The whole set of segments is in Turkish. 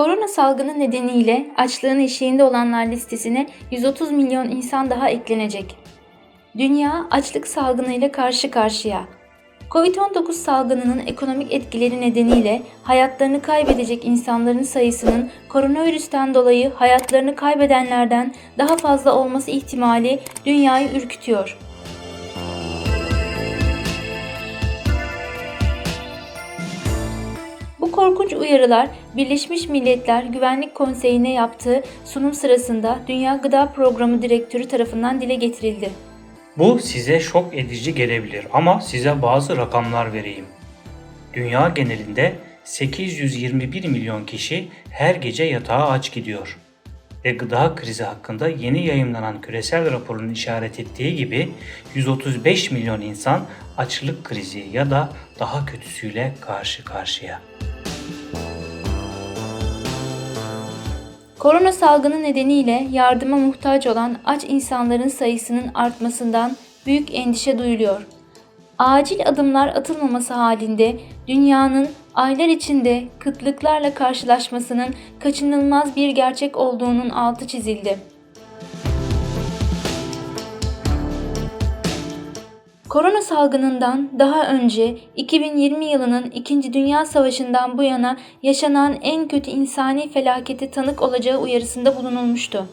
Korona salgını nedeniyle açlığın eşiğinde olanlar listesine 130 milyon insan daha eklenecek. Dünya açlık salgınıyla karşı karşıya. Covid-19 salgınının ekonomik etkileri nedeniyle hayatlarını kaybedecek insanların sayısının koronavirüsten dolayı hayatlarını kaybedenlerden daha fazla olması ihtimali dünyayı ürkütüyor. Korkunç uyarılar Birleşmiş Milletler Güvenlik Konseyi'ne yaptığı sunum sırasında Dünya Gıda Programı Direktörü tarafından dile getirildi. Bu size şok edici gelebilir ama size bazı rakamlar vereyim. Dünya genelinde 821 milyon kişi her gece yatağa aç gidiyor. Ve gıda krizi hakkında yeni yayımlanan küresel raporun işaret ettiği gibi 135 milyon insan açlık krizi ya da daha kötüsüyle karşı karşıya. Korona salgını nedeniyle yardıma muhtaç olan aç insanların sayısının artmasından büyük endişe duyuluyor. Acil adımlar atılmaması halinde dünyanın aylar içinde kıtlıklarla karşılaşmasının kaçınılmaz bir gerçek olduğunun altı çizildi. Korona salgınından daha önce 2020 yılının 2. Dünya Savaşı'ndan bu yana yaşanan en kötü insani felakete tanık olacağı uyarısında bulunulmuştu.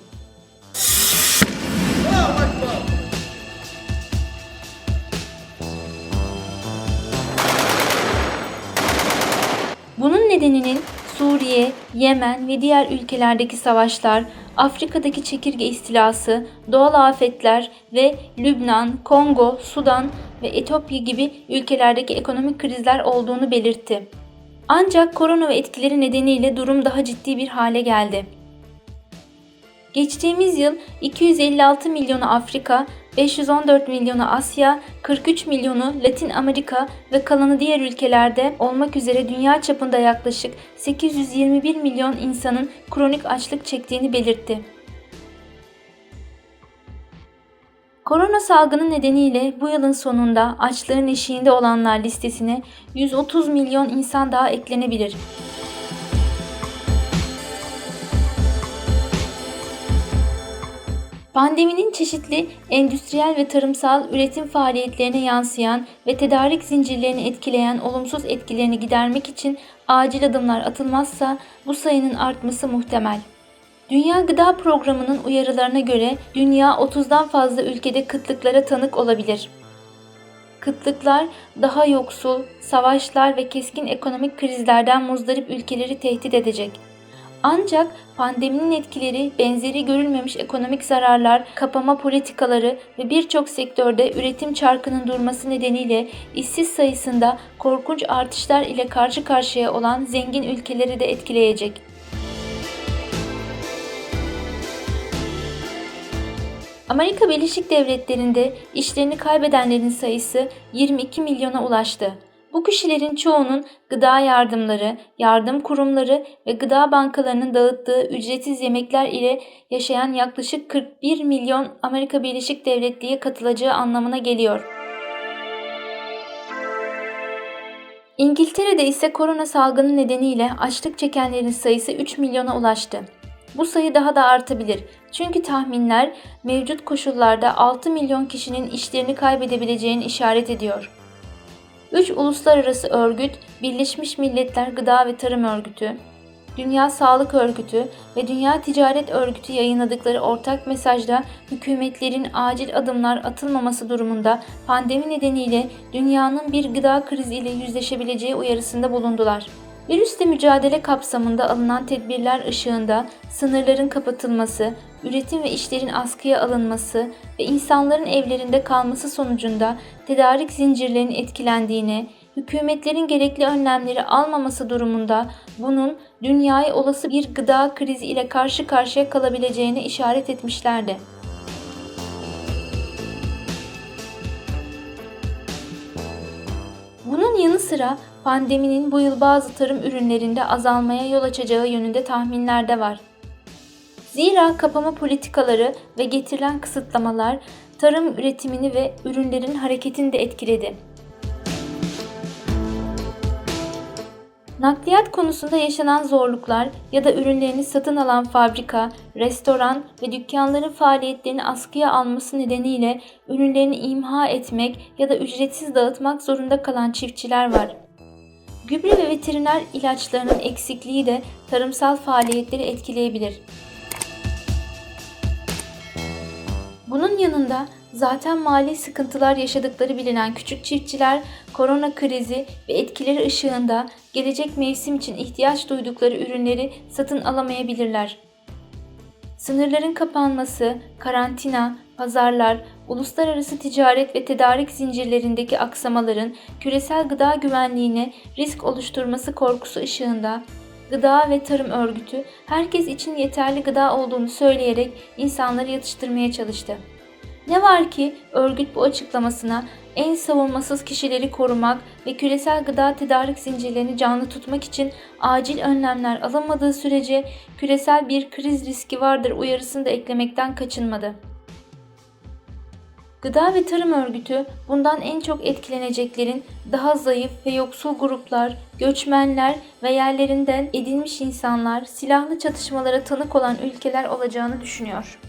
Bunun nedeninin Suriye, Yemen ve diğer ülkelerdeki savaşlar, Afrika'daki çekirge istilası, doğal afetler ve Lübnan, Kongo, Sudan ve Etiyopya gibi ülkelerdeki ekonomik krizler olduğunu belirtti. Ancak korona ve etkileri nedeniyle durum daha ciddi bir hale geldi. Geçtiğimiz yıl 256 milyonu Afrika, 514 milyonu Asya, 43 milyonu Latin Amerika ve kalanı diğer ülkelerde olmak üzere dünya çapında yaklaşık 821 milyon insanın kronik açlık çektiğini belirtti. Korona salgını nedeniyle bu yılın sonunda açlığın eşiğinde olanlar listesine 130 milyon insan daha eklenebilir. Pandeminin çeşitli endüstriyel ve tarımsal üretim faaliyetlerine yansıyan ve tedarik zincirlerini etkileyen olumsuz etkilerini gidermek için acil adımlar atılmazsa bu sayının artması muhtemel. Dünya Gıda Programı'nın uyarılarına göre dünya 30'dan fazla ülkede kıtlıklara tanık olabilir. Kıtlıklar daha yoksul, savaşlar ve keskin ekonomik krizlerden muzdarip ülkeleri tehdit edecek. Ancak pandeminin etkileri, benzeri görülmemiş ekonomik zararlar, kapama politikaları ve birçok sektörde üretim çarkının durması nedeniyle işsiz sayısında korkunç artışlar ile karşı karşıya olan zengin ülkeleri de etkileyecek. Amerika Birleşik Devletleri'nde işlerini kaybedenlerin sayısı 22 milyona ulaştı. Bu kişilerin çoğunun gıda yardımları, yardım kurumları ve gıda bankalarının dağıttığı ücretsiz yemekler ile yaşayan yaklaşık 41 milyon Amerika Birleşik Devletleri'ye katılacağı anlamına geliyor. İngiltere'de ise korona salgını nedeniyle açlık çekenlerin sayısı 3 milyona ulaştı. Bu sayı daha da artabilir. Çünkü tahminler mevcut koşullarda 6 milyon kişinin işlerini kaybedebileceğini işaret ediyor. 3 uluslararası örgüt, Birleşmiş Milletler Gıda ve Tarım Örgütü, Dünya Sağlık Örgütü ve Dünya Ticaret Örgütü yayınladıkları ortak mesajda hükümetlerin acil adımlar atılmaması durumunda pandemi nedeniyle dünyanın bir gıda kriziyle yüzleşebileceği uyarısında bulundular. Virüsle mücadele kapsamında alınan tedbirler ışığında sınırların kapatılması, üretim ve işlerin askıya alınması ve insanların evlerinde kalması sonucunda tedarik zincirlerinin etkilendiğini, hükümetlerin gerekli önlemleri almaması durumunda bunun dünyayı olası bir gıda krizi ile karşı karşıya kalabileceğini işaret etmişlerdi. Bunun yanı sıra pandeminin bu yıl bazı tarım ürünlerinde azalmaya yol açacağı yönünde tahminler de var. Zira kapama politikaları ve getirilen kısıtlamalar tarım üretimini ve ürünlerin hareketini de etkiledi. Nakliyat konusunda yaşanan zorluklar ya da ürünlerini satın alan fabrika, restoran ve dükkanların faaliyetlerini askıya alması nedeniyle ürünlerini imha etmek ya da ücretsiz dağıtmak zorunda kalan çiftçiler var. Gübre ve veteriner ilaçlarının eksikliği de tarımsal faaliyetleri etkileyebilir. Bunun yanında zaten mali sıkıntılar yaşadıkları bilinen küçük çiftçiler korona krizi ve etkileri ışığında gelecek mevsim için ihtiyaç duydukları ürünleri satın alamayabilirler. Sınırların kapanması, karantina, pazarlar, uluslararası ticaret ve tedarik zincirlerindeki aksamaların küresel gıda güvenliğine risk oluşturması korkusu ışığında Gıda ve Tarım Örgütü herkes için yeterli gıda olduğunu söyleyerek insanları yatıştırmaya çalıştı. Ne var ki örgüt bu açıklamasına en savunmasız kişileri korumak ve küresel gıda tedarik zincirlerini canlı tutmak için acil önlemler alınmadığı sürece küresel bir kriz riski vardır uyarısını da eklemekten kaçınmadı. Gıda ve Tarım Örgütü bundan en çok etkileneceklerin daha zayıf ve yoksul gruplar, göçmenler ve yerlerinden edilmiş insanlar, silahlı çatışmalara tanık olan ülkeler olacağını düşünüyor.